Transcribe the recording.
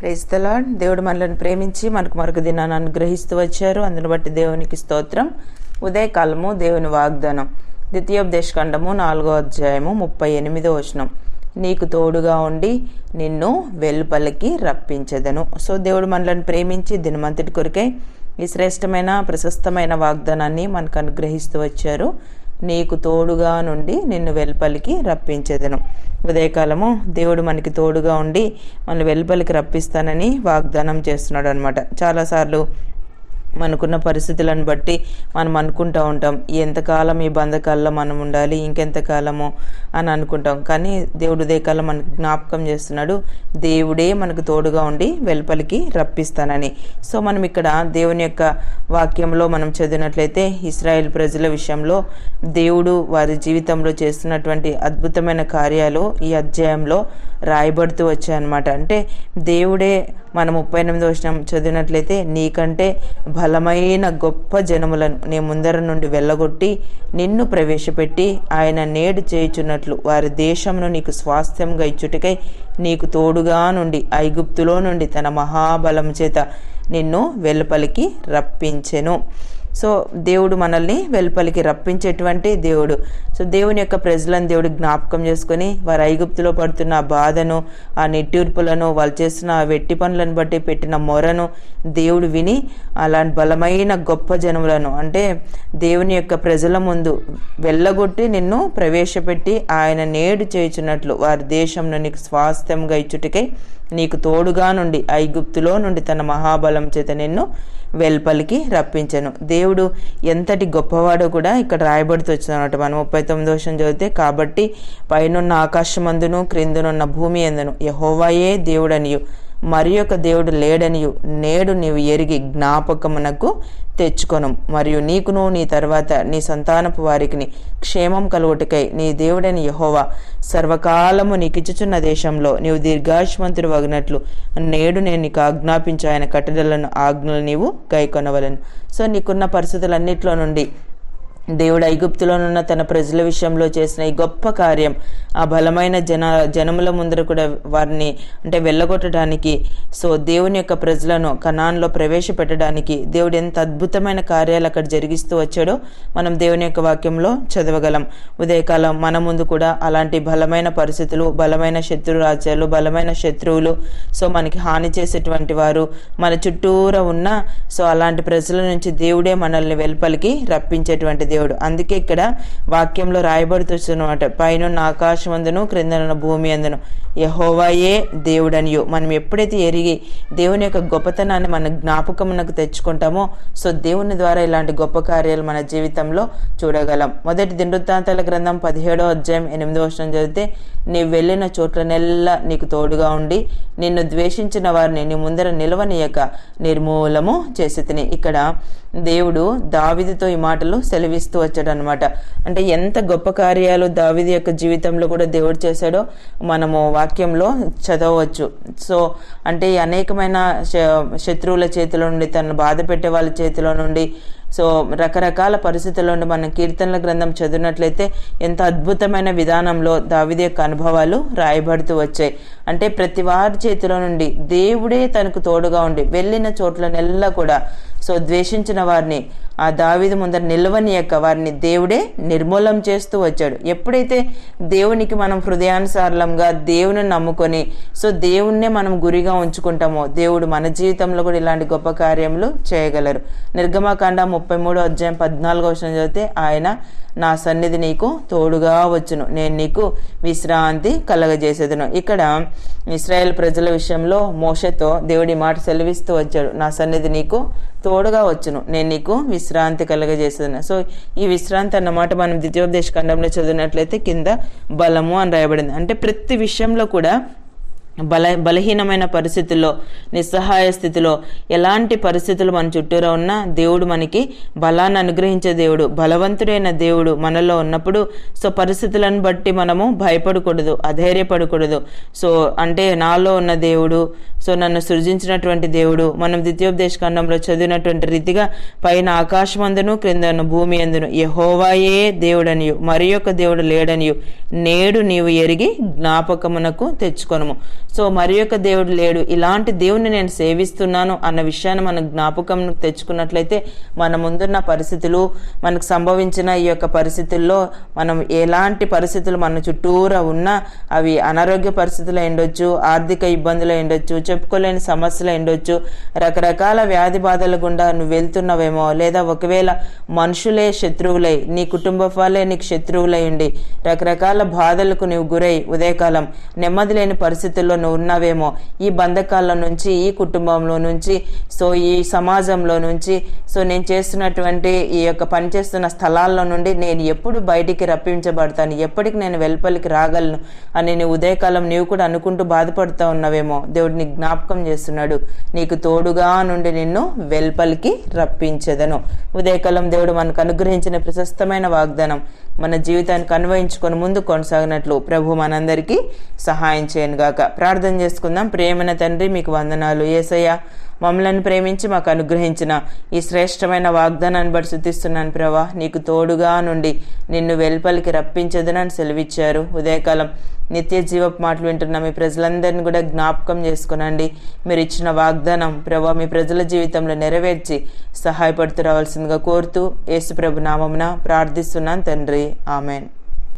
Praise తలాడ్ దేవుడు మనల్ని ప్రేమించి మనకు మరొక దినాన్ని అనుగ్రహిస్తూ వచ్చారు. అందును బట్టి దేవునికి స్తోత్రం. ఉదయకాలము దేవుని వాగ్దానం. ద్వితీయోపదేశఖండము నాలుగో అధ్యాయము ముప్పై ఎనిమిదో వచనం. నీకు తోడుగా ఉండి నిన్ను వెలుపలికి రప్పించదను. సో దేవుడు మనలను ప్రేమించి దినమంతటి కొరికే ఈ శ్రేష్టమైన ప్రశస్తమైన వాగ్దానాన్ని మనకు అనుగ్రహిస్తూ వచ్చారు. నీకు తోడుగా నుండి నిన్ను వెలుపలికి రప్పించదను. ఉదయకాలము దేవుడు మనకి తోడుగా ఉండి మనల్ని వెలుపలికి రప్పిస్తానని వాగ్దానం చేస్తున్నాడు అనమాట చాలాసార్లు మనకున్న పరిస్థితులను బట్టి మనం అనుకుంటూ ఉంటాం ఎంతకాలం ఈ బంధకాల్లో మనం ఉండాలి ఇంకెంతకాలము? అని అనుకుంటాం. కానీ దేవుడు కాలం మనకు జ్ఞాపకం చేస్తున్నాడు దేవుడే మనకు తోడుగా ఉండి వెలుపలికి రప్పిస్తానని. సో మనం ఇక్కడ దేవుని యొక్క వాక్యంలో మనం చదివినట్లయితే ఇస్రాయేల్ ప్రజల విషయంలో దేవుడు వారి జీవితంలో చేస్తున్నటువంటి అద్భుతమైన కార్యాలు ఈ అధ్యాయంలో రాయబడుతూ వచ్చాయన్నమాట. అంటే దేవుడే మన ముప్పై ఎనిమిది వచ్చిన చదివినట్లయితే నీకంటే బలమైన గొప్ప జనములను నీ ముందర నుండి వెళ్ళగొట్టి నిన్ను ప్రవేశపెట్టి ఆయన నేడు చేయుచున్నట్లు వారి దేశమును నీకు స్వాస్థ్యంగా ఇచ్చుటకై నీకు తోడుగా నుండి ఐగుప్తులో నుండి తన మహాబలం చేత నిన్ను వెలుపలికి రప్పించెను. సో దేవుడు మనల్ని వెలుపలికి రప్పించేటువంటి దేవుడు. సో దేవుని యొక్క ప్రజలను దేవుడు జ్ఞాపకం చేసుకొని వారు ఐగుప్తులో పడుతున్న బాధను ఆ నెట్టూర్పులను వాళ్ళు చేస్తున్న ఆ వెట్టి పనులను బట్టి పెట్టిన మొరను దేవుడు విని అలాంటి బలమైన గొప్ప జనములను అంటే దేవుని యొక్క ప్రజల ముందు వెళ్ళగొట్టి నిన్ను ప్రవేశపెట్టి ఆయన నేడు చేయుచున్నట్లు వారి దేశంలో నీకు స్వాస్థ్యంగా ఇచ్చుటికై నీకు తోడుగా నుండి ఐగుప్తులో నుండి తన మహాబలం చేత నిన్ను వెల్పలికి రప్పించను. దేవుడు ఎంతటి గొప్పవాడో కూడా ఇక్కడ రాయబడుతూ వచ్చిందన్నమాట. మనం ముప్పై తొమ్మిది వర్షం చదివితే కాబట్టి పైనున్న ఆకాశమందును క్రిందనున్న భూమి ఎందును? యహోవాయే దేవుడనియు. మరి యొక్క దేవుడు లేడనియు నేడు నీవు ఎరిగి జ్ఞాపకమునకు తెచ్చుకొను. మరియు నీకును నీ తర్వాత నీ సంతానపు వారికి క్షేమం కలుగుటకై నీ దేవుడని యహోవా సర్వకాలము నీకిచ్చుచున్న దేశంలో నీవు దీర్ఘాయుష్మంతుడు వగినట్లు నేడు నేను నీకు ఆజ్ఞాపించు. ఆయన కట్టడలను ఆజ్ఞలు నీవు గైకొనవలను. సో నీకున్న పరిస్థితులన్నిట్లో నుండి దేవుడు ఐగుప్తులోనున్న తన ప్రజల విషయంలో చేసిన ఈ గొప్ప కార్యం ఆ బలమైన జన జనముల ముందర కూడా వారిని అంటే వెళ్ళగొట్టడానికి సో దేవుని యొక్క ప్రజలను కణాన్లో ప్రవేశపెట్టడానికి దేవుడు ఎంత అద్భుతమైన కార్యాలు అక్కడ జరిగిస్తూ వచ్చాడో మనం దేవుని యొక్క వాక్యంలో చదవగలం. ఉదయకాలం మన ముందు కూడా అలాంటి బలమైన పరిస్థితులు బలమైన శత్రు రాజ్యాలు బలమైన శత్రువులు సో మనకి హాని చేసేటువంటి వారు మన చుట్టూరా ఉన్న సో అలాంటి ప్రజల నుంచి దేవుడే మనల్ని వెలుపలికి రప్పించేటువంటి దేవుడు. అందుకే ఇక్కడ వాక్యంలో రాయబడుతున్నమాట పైన ఆకాశమందును క్రిందనున్న భూమి అందును. యహోవాయే దేవుడనియు. మనం ఎప్పుడైతే ఎరిగి దేవుని యొక్క గొప్పతనాన్ని మన జ్ఞాపకమునకు తెచ్చుకుంటామో సో దేవుని ద్వారా ఇలాంటి గొప్ప కార్యాలు మన జీవితంలో చూడగలం. మొదటి దినవృత్తాంతాల గ్రంథం పదిహేడో అధ్యాయం ఎనిమిదో వర్షం చదివితే నీవు వెళ్ళిన చోట్లనెల్లా నీకు తోడుగా ఉండి నిన్ను ద్వేషించిన వారిని నీ ముందర నిలవనీయక నిర్మూలము చేసి తిని ఇక్కడ దేవుడు దావిదితో ఈ మాటలు సెలవిస్తూ వచ్చాడు అనమాట అంటే ఎంత గొప్ప కార్యాలు దావిది యొక్క జీవితంలో కూడా దేవుడు చేశాడో మనము వాక్యంలో చదవచ్చు. సో అంటే అనేకమైన శత్రువుల చేతిలో నుండి తనను బాధ పెట్టే వాళ్ళ చేతిలో నుండి సో రకరకాల పరిస్థితుల్లో మనం కీర్తనల గ్రంథం చదివినట్లయితే ఎంత అద్భుతమైన విధానంలో దావిది యొక్క అనుభవాలు రాయబడుతూ వచ్చాయి. అంటే ప్రతి వారి చేతిలో నుండి దేవుడే తనకు తోడుగా ఉండి వెళ్ళిన చోట్లనెల్లా కూడా సో ద్వేషించిన వారిని ఆ దావిది ముందర నిల్వనీయక వారిని దేవుడే నిర్మూలం చేస్తూ వచ్చాడు. ఎప్పుడైతే దేవునికి మనం హృదయానుసారంగా దేవుని నమ్ముకొని సో దేవుణ్ణే మనం గురిగా ఉంచుకుంటామో దేవుడు మన జీవితంలో కూడా ఇలాంటి గొప్ప కార్యములు చేయగలరు. నిర్గమకాండ ముప్పై మూడో అధ్యాయం పద్నాలుగో వచ్చిన చదివితే ఆయన నా సన్నిధి నీకు తోడుగా వచ్చును. నేను నీకు విశ్రాంతి కలగజేసేదను. ఇక్కడ ఇస్రాయేల్ ప్రజల విషయంలో మోషతో దేవుడి మాట సెలవిస్తూ వచ్చాడు. నా సన్నిధి నీకు తోడుగా వచ్చును. నేను నీకు విశ్రాంతి కలగజేసేదను సో ఈ విశ్రాంతి అన్నమాట మనం ద్వితీయోపదేశ ఖండంలో చదివినట్లయితే కింద బలము అని రాయబడింది. అంటే ప్రతి విషయంలో కూడా బల బలహీనమైన పరిస్థితుల్లో నిస్సహాయ స్థితిలో ఎలాంటి పరిస్థితులు మన చుట్టూరా ఉన్నా దేవుడు మనకి బలాన్ని అనుగ్రహించే దేవుడు బలవంతుడైన దేవుడు మనలో ఉన్నప్పుడు సో పరిస్థితులను బట్టి మనము భయపడకూడదు అధైర్యపడకూడదు. సో అంటే నాలో ఉన్న దేవుడు సో నన్ను సృజించినటువంటి దేవుడు మనం ద్వితీయోపదేశ ఖండంలో చదివినటువంటి రీతిగా పైన ఆకాశమందును క్రిందను భూమి అందును యహోవాయే దేవుడనియు మరి యొక్క దేవుడు లేడనియు నేడు నీవు ఎరిగి జ్ఞాపకమునకు తెచ్చుకొనము. సో మరి యొక్క దేవుడు లేడు. ఇలాంటి దేవుణ్ణి నేను సేవిస్తున్నాను అన్న విషయాన్ని మనం జ్ఞాపకం తెచ్చుకున్నట్లయితే మన ముందున్న పరిస్థితులు మనకు సంభవించిన ఈ యొక్క పరిస్థితుల్లో మనం ఎలాంటి పరిస్థితులు మన చుట్టూరా ఉన్నా అవి అనారోగ్య పరిస్థితులు ఉండొచ్చు ఆర్థిక ఇబ్బందులు ఉండొచ్చు చెప్పుకోలేని సమస్యలు ఉండొచ్చు రకరకాల వ్యాధి బాధల గుండా నువ్వు వెళ్తున్నావేమో లేదా ఒకవేళ మనుషులే శత్రువులై నీ కుటుంబ వాళ్ళే నీకు శత్రువులై ఉండి రకరకాల బాధలకు నువ్వు గురై ఉదయకాలం నెమ్మది లేని పరిస్థితుల్లో నువ్వు ఉన్నావేమో ఈ బంధకాల నుంచి ఈ కుటుంబంలో నుంచి సో ఈ సమాజంలో నుంచి. సో నేను చేస్తున్నటువంటి ఈ యొక్క పనిచేస్తున్న స్థలాల్లో నుండి నేను ఎప్పుడు బయటికి రప్పించబడతాను ఎప్పటికి నేను వెలుపలికి రాగలను అని నీ ఉదయకాలం నీవు కూడా అనుకుంటూ బాధపడుతూ ఉన్నావేమో. దేవుడు జ్ఞాపకం చేస్తున్నాడు నీకు తోడుగా నుండి నిన్ను వెల్పలికి రప్పించదను. ఉదయకాలం దేవుడు మనకు అనుగ్రహించిన ప్రశస్తమైన వాగ్దానం మన జీవితానికి అన్వయించుకొని ముందు కొనసాగినట్లు ప్రభు మనందరికీ సహాయం చేయను గాక ప్రార్థన చేసుకుందాం. ప్రేమన తండ్రి మీకు వందనాలు. ఏసయ్య మమ్మలను ప్రేమించి మాకు అనుగ్రహించిన ఈ శ్రేష్టమైన వాగ్దానాన్ని బట్టి శుద్ధిస్తున్నాను ప్రభా. నీకు తోడుగా నుండి నిన్ను వెల్పలికి రప్పించదునని సెలవిచ్చారు. ఉదయకాలం నిత్య జీవపు మాటలు వింటున్న మీ ప్రజలందరినీ కూడా జ్ఞాపకం చేసుకునండి. మీరు ఇచ్చిన వాగ్దానం ప్రభా మీ ప్రజల జీవితంలో నెరవేర్చి సహాయపడుతూ రావాల్సిందిగా కోరుతూ యేసుప్రభు నామమున ప్రార్థిస్తున్నాను తండ్రి. ఆమెన్.